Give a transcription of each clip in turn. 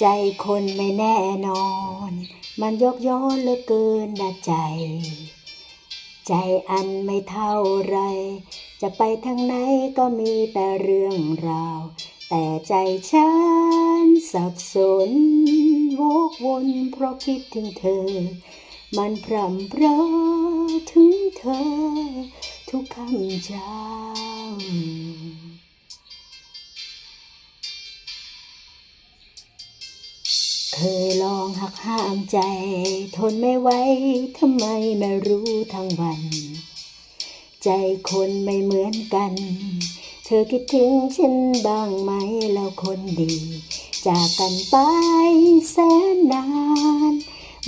ใจคนไม่แน่นอน มันยกย้อนเหลือเกินนะใจ ใจอันไม่เท่าไร จะไปทางไหนก็มีแต่เรื่องราว แต่ใจฉันสับสนวกวนเพราะคิดถึงเธอ มันพร่ำเพรอถึงเธอ ทุกคำจา เคยลองหักห้ามใจ ทนไม่ไหวทำไมไม่รู้ทั้งวัน ใจคนไม่เหมือนกัน เธอคิดถึงฉันบ้างไหมแล้วคนดี จากกันไปแสนนาน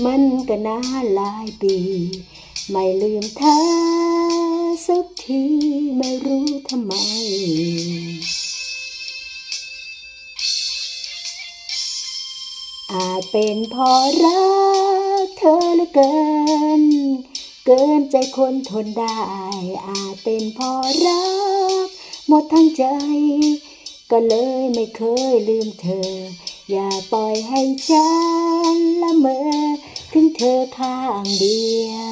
มันก็นานหลายปี ไม่ลืมเธอสักทีไม่รู้ทำไม อาจเป็นเพราะรักเธอเหลือเกิน เกินใจคนทนได้ อาจเป็นเพราะรัก หมดทั้งใจ ก็เลยไม่เคยลืมเธอ อย่าปล่อยให้ฉันละเมอถึงเธอข้างเดียว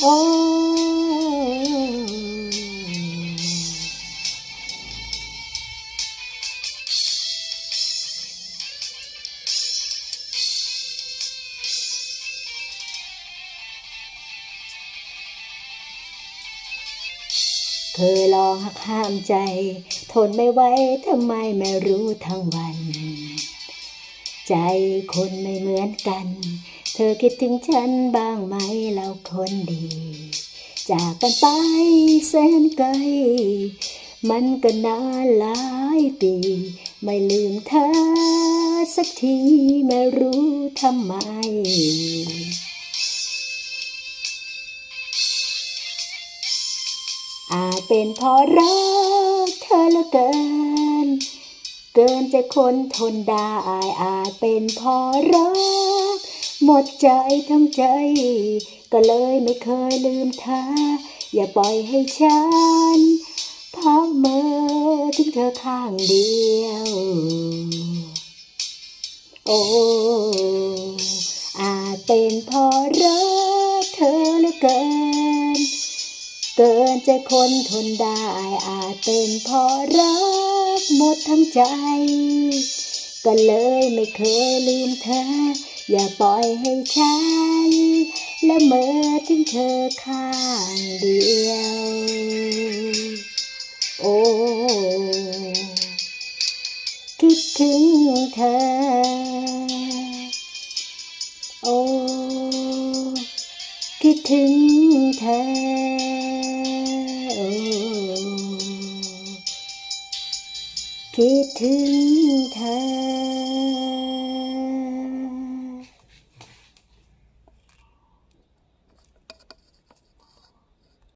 โอ้เคยลองหักห้ามใจ ทนไม่ไหวทำไมไม่รู้ทั้งวัน ใจคนไม่เหมือนกัน เธอคิดถึงฉันบ้างไหมแล้วคนดี จากกันไปแสนไกล มันก็นานหลายปี ไม่ลืมเธอสักทีไม่รู้ทำไมอาจเป็นเพราะรักเธอเหลือเกิน เกินจะคนทนได้อาจเป็นเพราะรัก หมดใจทั้งใจ ก็เลยไม่เคยลืมเธอ อย่าปล่อยให้ฉันพักเมื่อถึงเธอข้างเดียว โอ้อาจเป็นพราะรักเธอเหลือเกิน เกินใจคนทนได้ อาจเป็นพราะรักหมดทั้งใจ ก็เลยไม่เคยลืมเธอ อย่าปล่อยให้ฉันละเมอถึงเธอข้างเดียว โอ้คิดถึงเธอ โอ้คิดถึงเธอโอ้คิดถึงเธอ